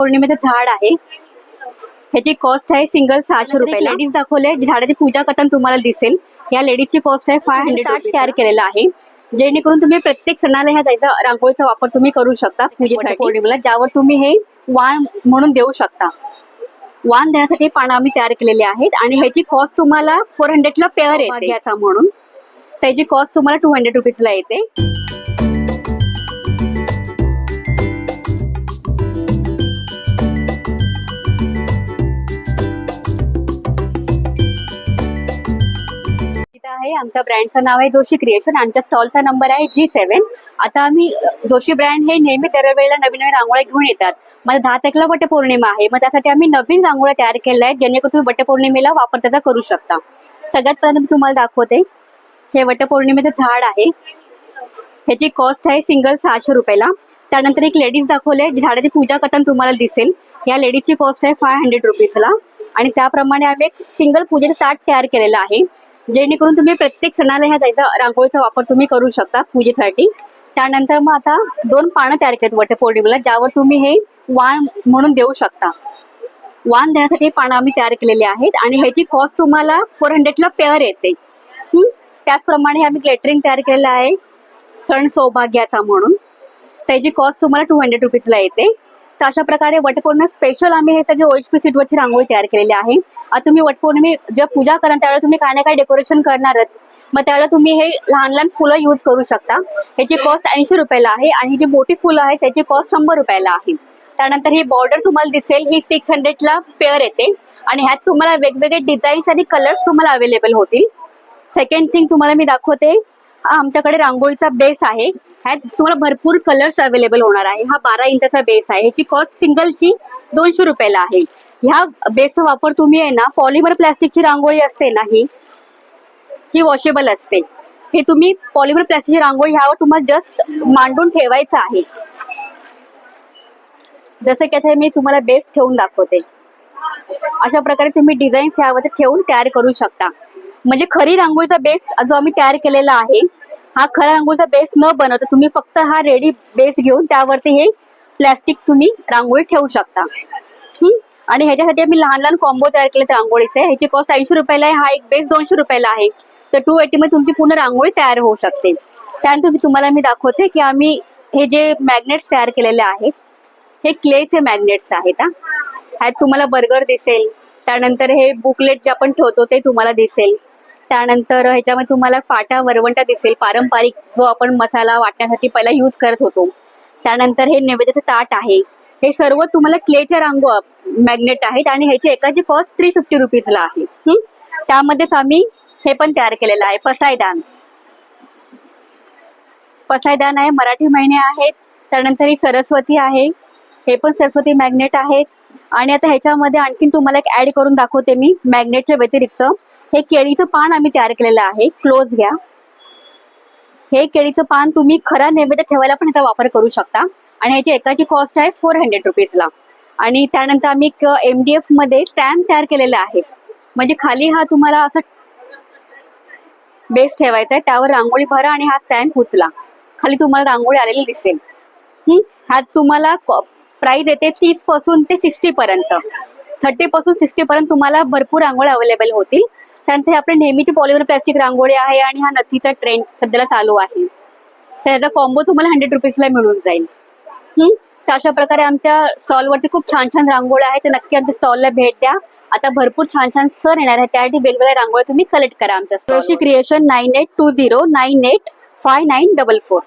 पौर्णिमेचं झाड आहे. ह्याची कॉस्ट आहे सिंगल सहाशे रुपये लेडीज दाखवले झाडाची पूजा करताना तुम्हाला दिसेल. या लेडीजची कॉस्ट आहे फाय हंड्रेड तयार केलेला आहे. जेणेकरून तुम्ही प्रत्येक सणाला ह्या त्याचा रांगोळीचा वापर तुम्ही करू शकता पूजेसाठी. पौर्णिमेला ज्यावर तुम्ही हे वाण म्हणून देऊ शकता. वाण देण्यासाठी पानं आम्ही तयार केलेले आहेत आणि ह्याची कॉस्ट तुम्हाला फोर हंड्रेडला पेअर येते. याचा म्हणून. त्याची कॉस्ट तुम्हाला टू हंड्रेड रुपीजला येते. आहे. आमच्या ब्रँडचं नाव आहे जोशी क्रिएशन आमच्या स्टॉलचा नंबर आहे जी सेवन आता आम्ही जोशी ब्रँड हे नेहमी दरवेळेला नवीन नवीन रांगोळ्या घेऊन येतात. मग दहा तारखेला वटपौर्णिमा आहे. मग त्यासाठी आम्ही नवीन रांगोळ्या तयार केल्या आहेत जेणेकरून तुम्ही वटपौर्णिमेला वापर त्याचा करू शकता. सगळ्यात पहिल्यांदा मी तुम्हाला दाखवते. हे वटपौर्णिमेचं झाड आहे. ह्याची कॉस्ट आहे सिंगल सहाशे रुपयाला. त्यानंतर एक लेडीज दाखवले. झाडाची पूजा करताना तुम्हाला दिसेल. या लेडीजची कॉस्ट आहे फाय हंड्रेड रुपीजला आणि त्याप्रमाणे आम्ही एक सिंगल पूजेचं ताट तयार केलेलं आहे. जेणेकरून तुम्ही प्रत्येक सणाला ह्या त्याचा रांगोळीचा वापर तुम्ही करू शकता पूजेसाठी. त्यानंतर मग आता दोन पानं तयार केलेत वटपौर्णिमेला ज्यावर तुम्ही हे वाण म्हणून देऊ शकता. वाण देण्यासाठी हे पानं आम्ही तयार केलेले आहेत आणि ह्याची कॉस्ट तुम्हाला फोर हंड्रेडला पेअर येते. त्याचप्रमाणे आम्ही ग्लेटरिंग तयार केलेलं आहे सण सौभाग्याचा म्हणून. त्याची कॉस्ट तुम्हाला टू हंड्रेड रुपीजला येते. तर अशा प्रकारे वटपौर्णिमा स्पेशल आम्ही हे सगळे ओएचपी सीटवरची रांगोळी तयार केलेली आहे. आता तुम्ही वटपौर्णिमे जेव्हा पूजा कराल त्यावेळेला तुम्ही काय ना काय डेकोरेशन करणारच. मग त्यावेळेला तुम्ही हे लहान लहान फुलं यूज करू शकता. ह्याची कॉस्ट ऐंशी रुपयाला आहे आणि जी मोठी फुलं आहे त्याची कॉस्ट शंभर रुपयाला आहे. त्यानंतर ही बॉर्डर तुम्हाला दिसेल ही सिक्स हंड्रेडला पेअर येते. आणि ह्यात तुम्हाला वेगवेगळे डिझाईन्स आणि कलर्स तुम्हाला अवेलेबल होतील. सेकंड थिंग तुम्हाला मी दाखवते आमच्याकडे रांगोळीचा बेस आहे. ह्यात तुम्हाला भरपूर कलर्स अवेलेबल होणार आहे. हा बारा इंचाचा बेस आहे. ह्याची कॉस्ट सिंगलची दोनशे रुपयाला आहे. ह्या बेसचा वापर तुम्ही आहे ना पॉलिमर प्लॅस्टिकची रांगोळी असते ना ही ही वॉशेबल असते. हे तुम्ही पॉलिमर प्लॅस्टिकची रांगोळी ह्यावर तुम्हाला जस्ट मांडून ठेवायचं आहे. जसं की आता मी तुम्हाला बेस ठेवून दाखवते. अशा प्रकारे तुम्ही डिझाईन्स ह्यावर ठेवून तयार करू शकता. म्हणजे खरी रांगोळीचा बेस जो आम्ही तयार केलेला आहे हा खरा रांगोळीचा बेस न बनवता तुम्ही फक्त हा रेडी बेस घेऊन त्यावरती हे प्लॅस्टिक तुम्ही रांगोळी ठेवू शकता. आणि ह्याच्यासाठी आम्ही लहान लहान कॉम्बो तयार केले रांगोळीचे. ह्याची कॉस्ट ऐंशी रुपयाला आहे हा एक बेस दोनशे रुपयाला आहे. तर टू एटी मध्ये तुमची पूर्ण रांगोळी तयार होऊ शकते. त्यानंतर मी तुम्हाला मी दाखवते की आम्ही हे जे मॅग्नेट्स तयार केलेले आहेत हे क्लेचे मॅग्नेट्स आहेत हा. ह्यात तुम्हाला बर्गर दिसेल. त्यानंतर हे बुकलेट जे आपण ठेवतो ते तुम्हाला दिसेल. त्यानंतर ह्याच्यामध्ये तुम्हाला फाटा वरवंटा दिसेल. पारंपरिक जो आपण मसाला वाटण्यासाठी पहिला यूज करत होतो. त्यानंतर हे नैवेद्याचं ताट आहे. हे सर्व तुम्हाला क्लेच्या रांगो मॅग्नेट आहेत आणि ह्याची एकाची कॉस्ट थ्री फिफ्टी रुपीजला आहे. त्यामध्येच आम्ही हे पण तयार केलेलं आहे. पसायदान. पसायदान आहे. मराठी महिने आहेत. त्यानंतर ही सरस्वती आहे. हे पण सरस्वती मॅग्नेट आहेत. आणि आता ह्याच्यामध्ये आणखीन तुम्हाला एक ऍड करून दाखवते मी मॅग्नेटच्या व्यतिरिक्त. हे केळीचं पान आम्ही तयार केलेलं आहे. क्लोज घ्या. हे केळीचं पान तुम्ही खरा नैवेद्य ठेवायला पण याचा वापर करू शकता. आणि ह्याची एकाची कॉस्ट आहे फोर हंड्रेड रुपीजला आणि त्यानंतर आम्ही एम डी एफमध्ये स्टॅम्प तयार केलेला आहे. म्हणजे खाली हा तुम्हाला असं बेस ठेवायचा आहे. त्यावर रांगोळी भरा आणि हा स्टॅम्प उचला. खाली तुम्हाला रांगोळी आलेली दिसेल. हा? तुम्हाला प्राइस येते तीसपासून ते सिक्स्टी पर्यंत. थर्टी पासून सिक्स्टी पर्यंत तुम्हाला भरपूर रांगोळ्या अवेलेबल होतील. त्यानंतर आपली नेहमीची पॉलिमर प्लास्टिक रांगोळी आहे आणि हा नथीचा ट्रेंड सध्याला चालू आहे. तर याचा कॉम्बो तुम्हाला हंड्रेड रुपीजला मिळून जाईल? तर अशा प्रकारे आमच्या स्टॉलवरती खूप छान छान रांगोळ्या आहेत. तर नक्की आमच्या स्टॉलला भेट द्या. आता भरपूर छान छान सण येणार आहेत. त्यासाठी वेगवेगळ्या रांगोळ्या तुम्ही कलेक्ट करा आमच्या creation nine eight two zero nine eight five nine double four